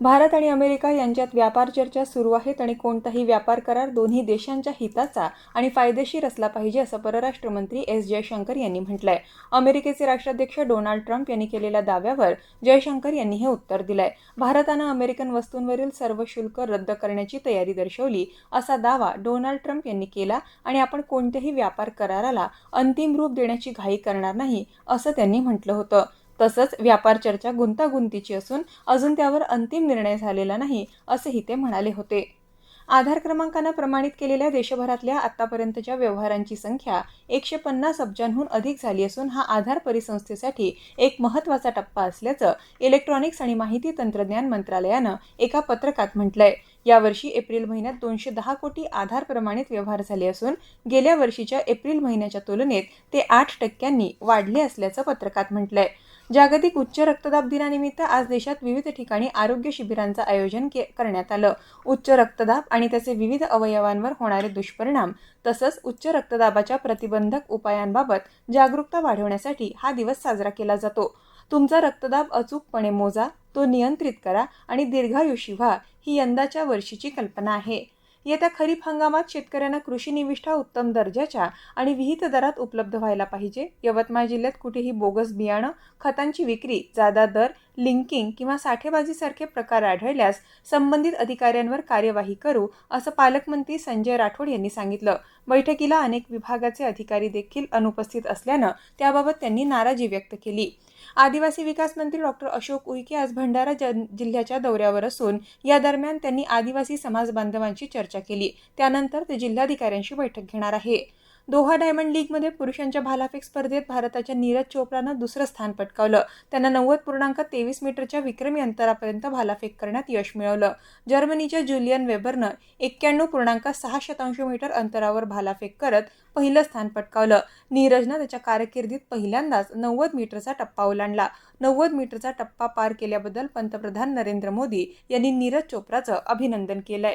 भारत आणि अमेरिका यांच्यात व्यापार चर्चा सुरू आहेत आणि कोणताही व्यापार करार दोन्ही देशांच्या हिताचा आणि फायदेशीर असला पाहिजे असं परराष्ट्र मंत्री एस जयशंकर यांनी म्हटलंय. अमेरिकेचे राष्ट्राध्यक्ष डोनाल्ड ट्रम्प यांनी केलेल्या दाव्यावर जयशंकर यांनी हे उत्तर दिलंय. भारतानं अमेरिकन वस्तूंवरील सर्व शुल्क रद्द करण्याची तयारी दर्शवली असा दावा डोनाल्ड ट्रम्प यांनी केला आणि आपण कोणत्याही व्यापार कराराला अंतिम रूप देण्याची घाई करणार नाही असं त्यांनी म्हटलं होतं. तसंच व्यापार चर्चा गुंतागुंतीची असून अजून त्यावर अंतिम निर्णय झालेला नाही असेही ते म्हणाले होते. आधार क्रमांकानं प्रमाणित केलेल्या देशभरातल्या आतापर्यंतच्या व्यवहारांची संख्या एकशे पन्नास अब्जांहून अधिक झाली असून हा आधार परिसंस्थेसाठी एक महत्त्वाचा टप्पा असल्याचं इलेक्ट्रॉनिक्स आणि माहिती तंत्रज्ञान मंत्रालयानं एका पत्रकात म्हटलंय. यावर्षी एप्रिल महिन्यात दोनशे दहा कोटी आधार प्रमाणित व्यवहार झाले असून गेल्या वर्षीच्या एप्रिल महिन्याच्या तुलनेत ते आठ टक्क्यांनी वाढले असल्याचं पत्रकात म्हटलंय. जागतिक उच्च रक्तदाब दिनानिमित्त आज देशात विविध ठिकाणी आरोग्य शिबिरांचं आयोजन के करण्यात आलं. उच्च रक्तदाब आणि त्याचे विविध अवयवांवर होणारे दुष्परिणाम तसंच उच्च रक्तदाबाच्या प्रतिबंधक उपायांबाबत जागरूकता वाढवण्यासाठी हा दिवस साजरा केला जातो. तुमचा रक्तदाब अचूकपणे मोजा तो नियंत्रित करा आणि दीर्घायुषी व्हा ही यंदाच्या वर्षीची कल्पना आहे. येत्या खरीप हंगामात शेतकऱ्यांना कृषी निविष्ठा उत्तम दर्जाच्या आणि विहित दरात उपलब्ध व्हायला पाहिजे. यवतमाळ जिल्ह्यात कुठेही बोगस बियाणं खतांची विक्री जादा दर लिंकिंग किंवा साठेबाजीसारखे प्रकार आढळल्यास संबंधित अधिकाऱ्यांवर कार्यवाही करू असं पालकमंत्री संजय राठोड यांनी सांगितलं. बैठकीला अनेक विभागाचे अधिकारी देखील अनुपस्थित असल्यानं त्याबाबत त्यांनी नाराजी व्यक्त केली. आदिवासी विकास मंत्री डॉक्टर अशोक उईके आज भंडारा जन जिल्ह्याच्या दौऱ्यावर असून या दरम्यान त्यांनी आदिवासी समाज बांधवांशी चर्चा केली. त्यानंतर ते जिल्हाधिकाऱ्यांशी बैठक घेणार आहे. दोहा डायमंड लीगमध्ये पुरुषांच्या भालाफेक स्पर्धेत भारताच्या नीरज चोप्रानं दुसरं स्थान पटकावलं. त्यांना नव्वद पूर्णांक तेवीस मीटरच्या विक्रमी अंतरापर्यंत भालाफेक करण्यात यश मिळवलं. जर्मनीच्या जुलियन वेबरनं एक्क्याण्णव पूर्णांक सहा शतांश मीटर अंतरावर भालाफेक करत पहिलं स्थान पटकावलं. नीरजनं त्याच्या कारकिर्दीत पहिल्यांदाच नव्वद मीटरचा टप्पा ओलांडला. नव्वद मीटरचा टप्पा पार केल्याबद्दल पंतप्रधान नरेंद्र मोदी यांनी नीरज चोप्राचं अभिनंदन केलंय.